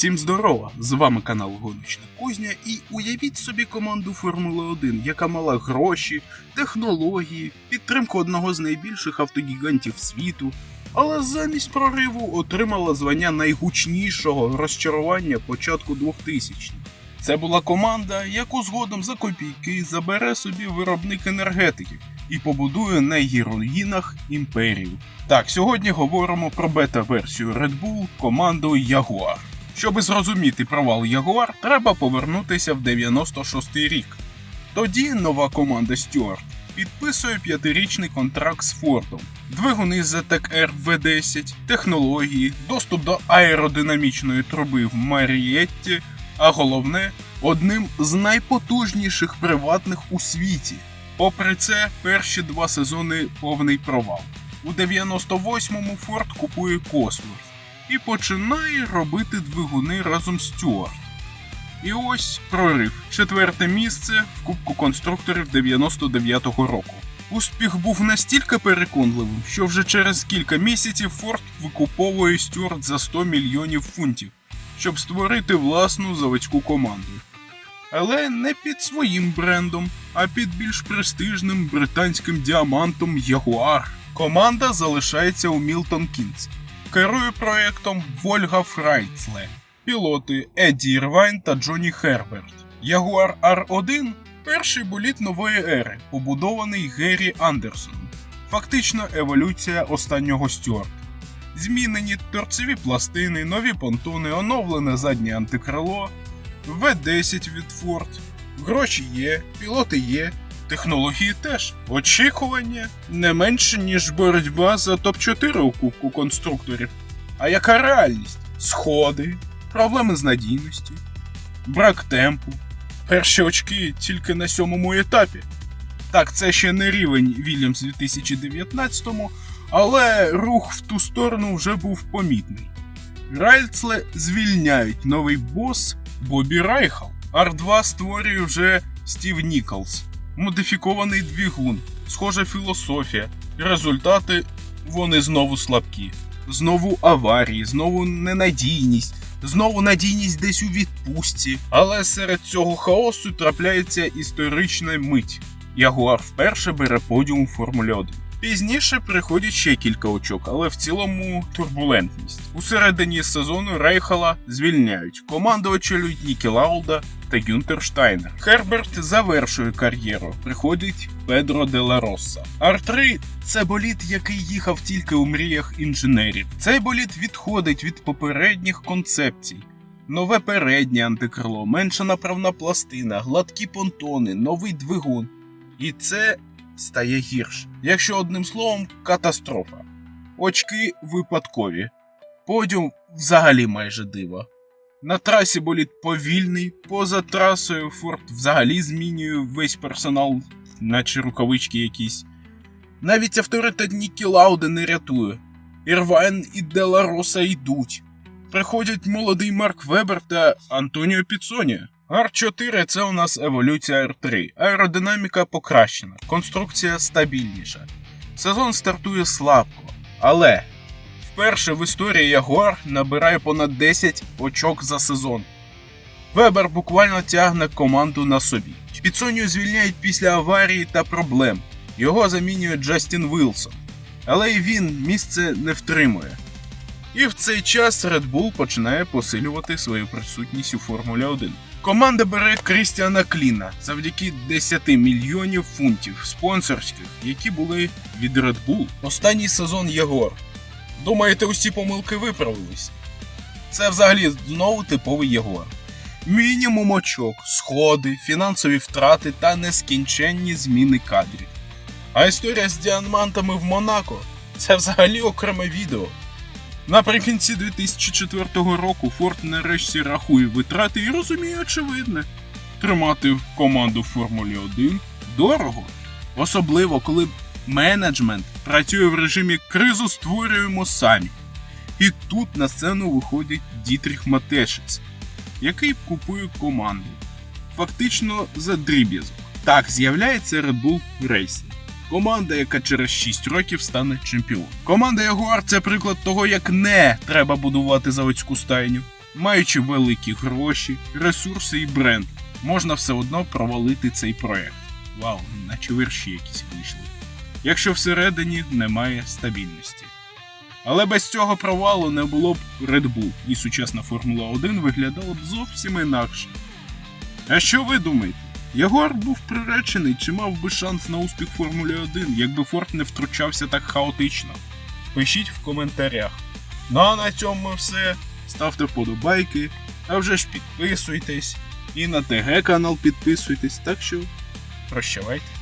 Всім здорова! З вами канал Гоночна Кузня і уявіть собі команду Формули 1, яка мала гроші, технології, підтримку одного з найбільших автогігантів світу, але замість прориву отримала звання найгучнішого розчарування початку 2000-х. Це була команда, яку згодом за копійки забере собі виробник енергетиків і побудує на її руїнах імперію. Так, сьогодні говоримо про бета-версію Red Bull командою Jaguar. Щоби зрозуміти провал Ягуар, треба повернутися в 96-й рік. Тоді нова команда Стюарт підписує п'ятирічний контракт з Фордом, двигуни ZTEC V10, технології, доступ до аеродинамічної труби в Марієтті, а головне одним з найпотужніших приватних у світі. Попри це, перші два сезони повний провал. У 98-му Форд купує Косворth і починає робити двигуни разом з Стюарт. І ось прорив. Четверте місце в Кубку конструкторів 99-го року. Успіх був настільки переконливим, що вже через кілька місяців Форд викуповує Стюарт за 100 мільйонів фунтів, щоб створити власну заводську команду. Але не під своїм брендом, а під більш престижним британським діамантом Jaguar. Команда залишається у Мілтон Кінз. Керує проектом Вольга Фрайцле, пілоти Едді Ірвайн та Джонні Херберт. Jaguar R1 перший боліт нової ери, побудований Геррі Андерсоном. Фактично еволюція останнього Стюарта. Змінені торцеві пластини, нові понтони, оновлене заднє антикрило, В10 від Ford. Гроші є, пілоти є, Технології теж. Очікування не менше, ніж боротьба за топ-4 у Кубку конструкторів. А яка реальність? Сходи, проблеми з надійності, брак темпу, перші очки тільки на сьомому етапі. Так, це ще не рівень Вільямс 2019-му, але рух в ту сторону вже був помітний. Райльцле звільняють новий бос Бобі Райхал. R2 створює вже Стів Ніколс модифікований двигун, схожа філософія. Результати вони знову слабкі. Знову аварії, знову ненадійність, знову надійність десь у відпустці. Але серед цього хаосу трапляється історична мить. Ягуар вперше бере подіум Формулі 1. Пізніше приходять ще кілька очок, але в цілому турбулентність. У середині сезону Рейхала звільняють. Команду очолюють Нікі Лауда та Гюнтер Штайнер. Херберт завершує кар'єру. Приходить Педро де ла Росса. Ар-3 це боліт, який їхав тільки у мріях інженерів. Цей боліт відходить від попередніх концепцій. Нове переднє антикрило, менша направна пластина, гладкі понтони, новий двигун. І це стає гірше. Якщо одним словом, катастрофа. Очки випадкові. Подіум взагалі майже диво. На трасі боліт повільний, поза трасою Форд взагалі змінює весь персонал, наче рукавички якісь. Навіть авторитет Нікі Лауда не рятує. Ірвайн і Дела Роса йдуть. Приходять молодий Марк Вебер та Антоніо Піцоні. R4 це у нас еволюція R3. Аеродинаміка покращена, конструкція стабільніша. Сезон стартує слабко, але вперше в історії Ягуар набирає понад 10 очок за сезон. Вебер буквально тягне команду на собі. Піцонію звільняють після аварії та проблем. Його замінює Джастін Вілсон. Але й він місце не втримує. І в цей час Red Bull починає посилювати свою присутність у Формулі 1. Команда бере Крістіана Кліна завдяки 10 мільйонів фунтів спонсорських, які були від Red Bull. Останній сезон Ягор. Думаєте, усі помилки виправились? Це взагалі знову типовий Ягуар. Мінімум очок, сходи, фінансові втрати та нескінченні зміни кадрів. А історія з діамантами в Монако це взагалі окреме відео. Наприкінці 2004 року Форд нарешті рахує витрати і розуміє очевидне. Тримати команду в Формулі 1 дорого. Особливо, коли менеджмент працює в режимі кризу створюємо самі. І тут на сцену виходить Дітріх Матешець, який купує команду. Фактично за дріб'язок. Так з'являється Red Bull Racing. Команда, яка через 6 років стане чемпіоном. Команда Ягуар це приклад того, як не треба будувати заводську стайню. маючи великі гроші, ресурси і бренд, можна все одно провалити цей проект. Вау, наче вірші якісь вийшли. Якщо всередині немає стабільності. Але без цього провалу не було б Red Bull, і сучасна Формула 1 виглядала б зовсім інакше. А що ви думаєте? Ягуар був приречений чи мав би шанс на успіх Формулі 1, якби Форд не втручався так хаотично? Пишіть в коментарях. Ну а на цьому все. Ставте вподобайки, а вже ж підписуйтесь. І на ТГ канал підписуйтесь. Так що прощавайте.